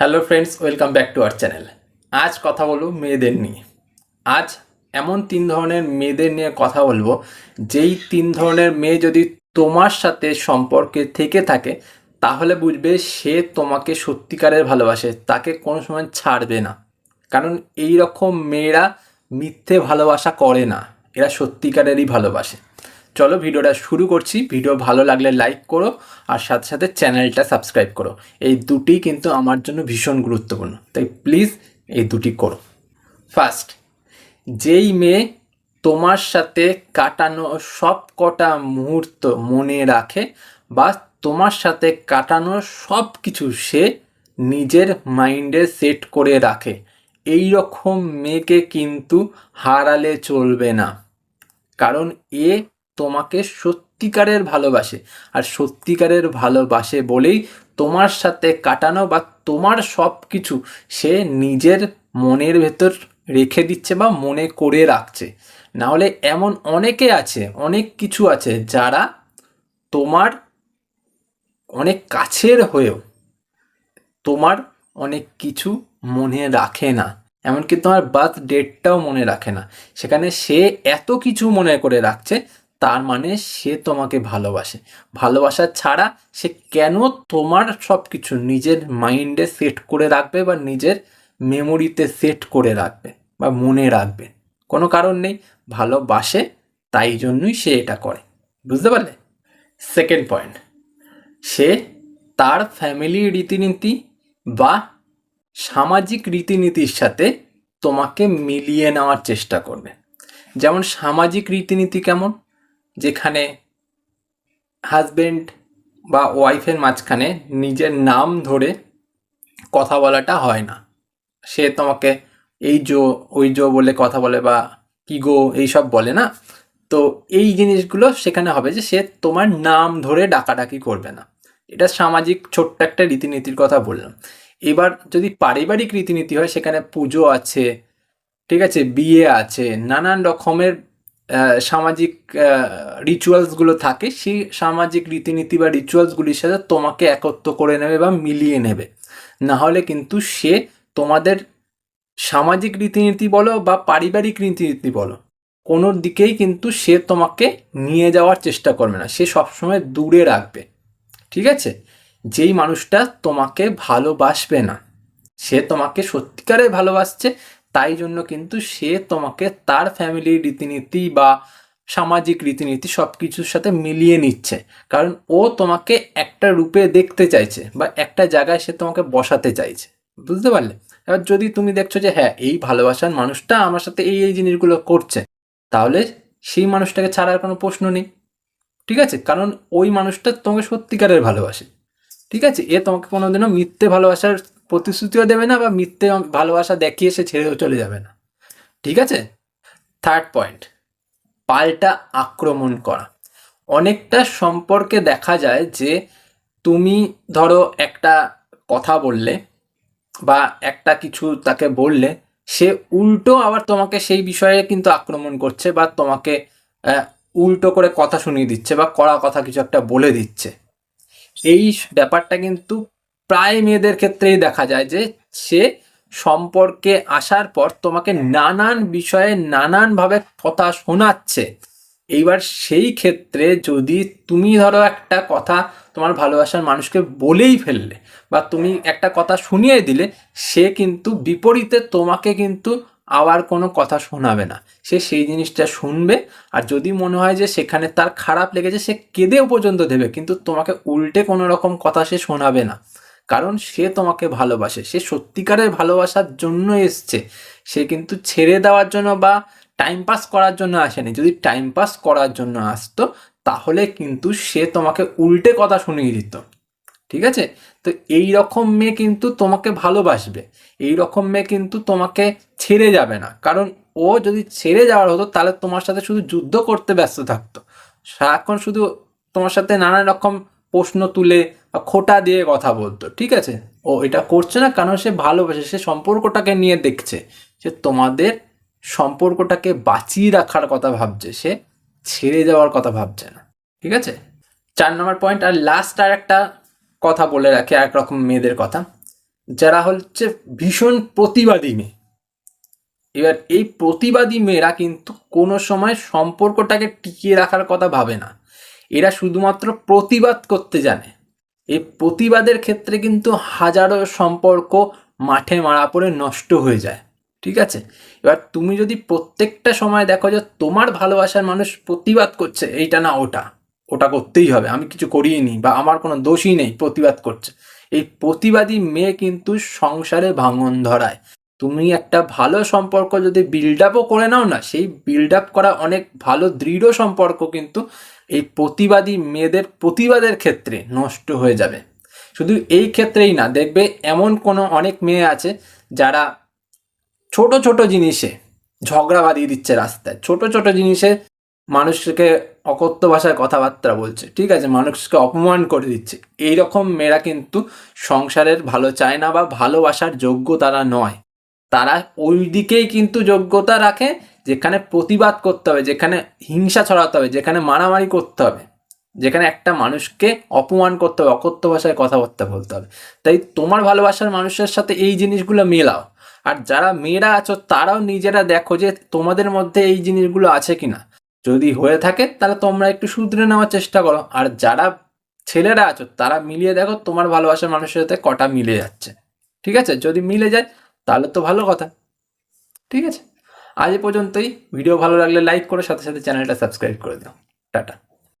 Hello friends welcome back to our channel আজ কথা বলব মেয়েদের নিয়ে। আজ এমন তিন ধরনের মেয়েদের নিয়ে কথা বলব, যেই তিন ধরনের মেয়ে যদি তোমার সাথে সম্পর্কে থেকে থাকে, তাহলে বুঝবে সে তোমাকে সত্যিকারের ভালোবাসে, তাকে কোনো সময় ছাড়বে না। কারণ এই রকম মেয়েরা মিথ্যে ভালোবাসা করে না, এরা সত্যিকারেরই ভালোবাসে। চলো ভিডিওটা শুরু করছি। ভিডিও ভালো লাগলে লাইক করো আর সাথে সাথে চ্যানেলটা সাবস্ক্রাইব করো। এই দুটি কিন্তু আমার জন্য ভীষণ গুরুত্বপূর্ণ। তাই প্লিজ এই দুটি করো। ফার্স্ট যেই মেয়ে তোমার সাথে কাটানো সব কটা মুহূর্ত মনে রাখে বা তোমার সাথে কাটানো সব কিছু সে নিজের মাইন্ডে সেট করে রাখে এই রকম মেয়েকে কিন্তু হারালে চলবে না। কারণ এ তোমাকে সত্যিকারের ভালোবাসে। আর সত্যিকারের ভালোবাসে বলেই তোমার সাথে কাটানো বা তোমার সব কিছু সে নিজের মনের ভেতর রেখে দিচ্ছে বা মনে করে রাখছে। নাহলে এমন অনেকে আছে, অনেক কিছু আছে যারা তোমার অনেক কাছের হয়েও তোমার অনেক কিছু মনে রাখে না। এমনকি তোমার বার্থ ডেটটাও মনে রাখে না। সেখানে সে এত কিছু মনে করে রাখছে তার মানে সে তোমাকে ভালোবাসে। ভালোবাসা ছাড়া সে কেন তোমার সব কিছু নিজের মাইন্ডে সেট করে রাখবে বা নিজের মেমোরিতে সেট করে রাখবে বা মনে রাখবে? কোনো কারণ নেই, ভালোবাসে, তাই জন্যই সে এটা করে। বুঝতে পারলে? সেকেন্ড পয়েন্ট সে তার ফ্যামিলি রীতিনীতি বা সামাজিক রীতিনীতির সাথে তোমাকে মিলিয়ে নেওয়ার চেষ্টা করবে। যেমন সামাজিক রীতিনীতি কেমন? যেখানে হাজবেন্ড বা ওয়াইফের মাঝখানে নিজের নাম ধরে কথা বলাটা হয় না। সে তোমাকে এই জো, ওই জো বলে কথা বলে বা কি গো এইসব বলে না। তো এই জিনিসগুলো সেখানে হবে যে সে তোমার নাম ধরে ডাকাডাকি করবে না। এটা সামাজিক ছোট্ট একটা রীতিনীতির কথা বললাম। এবার যদি পারিবারিক রীতিনীতি হয়, সেখানে পুজো আছে, ঠিক আছে, বিয়ে আছে, নানান রকমের সামাজিক রিচুয়ালসগুলো থাকে, সেই সামাজিক রীতিনীতি বা রিচুয়ালসগুলির সাথে তোমাকে একত্র করে নেবে বা মিলিয়ে নেবে। না হলে কিন্তু সে তোমাদের সামাজিক রীতিনীতি বলো বা পারিবারিক রীতিনীতি বলো, কোনো দিকেই কিন্তু সে তোমাকে নিয়ে যাওয়ার চেষ্টা করবে না। সে সবসময় দূরে রাখবে। ঠিক আছে? যেই মানুষটা তোমাকে ভালোবাসবে না, সে তোমাকে সত্যিকারে ভালোবাসছে তাই জন্য কিন্তু সে তোমাকে তার ফ্যামিলির রীতিনীতি বা সামাজিক রীতিনীতি সব কিছুর সাথে মিলিয়ে নিচ্ছে। কারণ ও তোমাকে একটা রূপে দেখতে চাইছে বা একটা জায়গায় সে তোমাকে বসাতে চাইছে। বুঝতে পারলে? এবার যদি তুমি দেখছ যে হ্যাঁ এই ভালোবাসার মানুষটা আমার সাথে এই এই জিনিসগুলো করছে, তাহলে সেই মানুষটাকে ছাড়ার কোনো প্রশ্ন নেই। ঠিক আছে? কারণ ওই মানুষটা তোমাকে সত্যিকারের ভালোবাসে। ঠিক আছে? এ তোমাকে কোনোদিনও মিথ্যে ভালোবাসার প্রতিশ্রুতিও দেবে না বা মিথ্যে ভালোবাসা দেখিয়ে সে ছেড়েও চলে যাবে না। ঠিক আছে? থার্ড পয়েন্ট পাল্টা আক্রমণ করা। অনেকটা সম্পর্কে দেখা যায় যে তুমি ধরো একটা কথা বললে বা একটা কিছু তাকে বললে, সে উল্টো আবার তোমাকে সেই বিষয়ে কিন্তু আক্রমণ করছে বা তোমাকে উল্টো করে কথা শুনিয়ে দিচ্ছে বা কড়া কথা কিছু একটা বলে দিচ্ছে। এই ব্যাপারটা কিন্তু প্রায় মেয়েদের ক্ষেত্রেই দেখা যায় যে সে সম্পর্কে আসার পর তোমাকে নানান বিষয়ে নানানভাবে কথা শোনাচ্ছে। এইবার সেই ক্ষেত্রে যদি তুমি ধরো একটা কথা তোমার ভালোবাসার মানুষকে বলেই ফেললে বা তুমি একটা কথা শুনিয়ে দিলে, সে কিন্তু বিপরীতে তোমাকে কিন্তু আবার কোনো কথা শোনাবে না। সে সেই জিনিসটা শুনবে আর যদি মনে হয় যে সেখানে তার খারাপ লেগেছে, সে কেঁদেও পর্যন্ত দেবে। কিন্তু তোমাকে উল্টে কোনো রকম কথা সে শোনাবে না। কারণ সে তোমাকে ভালোবাসে। সে সত্যিকারের ভালোবাসার জন্য এসছে। সে কিন্তু ছেড়ে দেওয়ার জন্য বা টাইম পাস করার জন্য আসেনি। যদি টাইম পাস করার জন্য আসতো, তাহলে কিন্তু সে তোমাকে উল্টে কথা শুনিয়ে দিত। ঠিক আছে? তো এই রকম মেয়ে কিন্তু তোমাকে ভালোবাসবে। এই রকম মেয়ে কিন্তু তোমাকে ছেড়ে যাবে না। কারণ ও যদি ছেড়ে যাওয়ার হতো, তাহলে তোমার সাথে শুধু যুদ্ধ করতে ব্যস্ত থাকতো। সারাক্ষণ শুধু তোমার সাথে নানা রকম প্রশ্ন তুলে বা খোটা দিয়ে কথা বলতো, ঠিক আছে? ও এটা করছে না কারণ সে ভালোবাসে, সে সম্পর্কটাকে নিয়ে দেখছে। সে তোমাদের সম্পর্কটাকে বাঁচিয়ে রাখার কথা ভাবছে, সে ছেড়ে যাওয়ার কথা ভাবছে না, ঠিক আছে? চার নম্বর পয়েন্ট আর লাস্ট আর একটা কথা বলে রাখে এক রকম মেয়েদের কথা। যারা হচ্ছে ভীষণ প্রতিবাদী মেয়ে। এবার এই প্রতিবাদী মেয়েরা কিন্তু কোনো সময় সম্পর্কটাকে টিকিয়ে রাখার কথা ভাবে না। এরা শুধুমাত্র প্রতিবাদ করতে জানে। এই প্রতিবাদের ক্ষেত্রে কিন্তু হাজারো সম্পর্ক মাঠে মারা পড়ে নষ্ট হয়ে যায়। ঠিক আছে? এবার তুমি যদি প্রত্যেকটা সময় দেখো যে তোমার ভালোবাসার মানুষ প্রতিবাদ করছে, এইটা না ওটা। ওটা করতেই হবে। আমি কিছু করিনি বা আমার কোনো দোষই নেই প্রতিবাদ করছে। এই প্রতিবাদী মেয়ে কিন্তু সংসারে ভাঙন ধরায়। তুমি একটা ভালো সম্পর্ক যদি বিল্ড আপও করে নাও না, সেই বিল্ড আপ করা অনেক ভালো দৃঢ় সম্পর্ক কিন্তু এই প্রতিবাদী মেয়েদের প্রতিবাদের ক্ষেত্রে নষ্ট হয়ে যাবে। শুধু এই ক্ষেত্রেই না, দেখবে এমন কোনো অনেক মেয়ে আছে যারা ছোট ছোট জিনিসে ঝগড়া বাঁধিয়ে দিচ্ছে রাস্তায়। ছোট ছোট জিনিসে মানুষকে অকথ্য ভাষায় কথাবার্তা বলছে, ঠিক আছে? মানুষকে অপমান করে দিচ্ছে। এই রকম মেয়েরা কিন্তু সংসারের ভালো চায় না বা ভালোবাসার যোগ্য তারা নয়। তারা ওই দিকেই কিন্তু যোগ্যতা রাখে, যেখানে প্রতিবাদ করতে হবে, যেখানে হিংসা ছড়াতে হবে, যেখানে মারামারি করতে হবে, যেখানে একটা মানুষকে অপমান করতে হবে, অকথ্য ভাষায় কথাবার্তা বলতে হবে। তাই তোমার ভালোবাসার মানুষের সাথে এই জিনিসগুলো মেলাও। আর যারা মেয়েরা আছো, তারাও নিজেরা দেখো যে তোমাদের মধ্যে এই জিনিসগুলো আছে কিনা। যদি হয়ে থাকে, তাহলে তোমরা একটু শুধরে নেওয়ার চেষ্টা করো। আর যারা ছেলেরা আছো, তারা মিলিয়ে দেখো তোমার ভালোবাসার মানুষের সাথে কটা মিলে যাচ্ছে। ঠিক আছে? যদি মিলে যায় তাহলে তো ভালো কথা। ঠিক আছে? আজ পর্যন্তই। ভিডিও ভালো লাগলে লাইক করে সাথে সাথে চ্যানেলটা সাবস্ক্রাইব করে দিও। টাটা।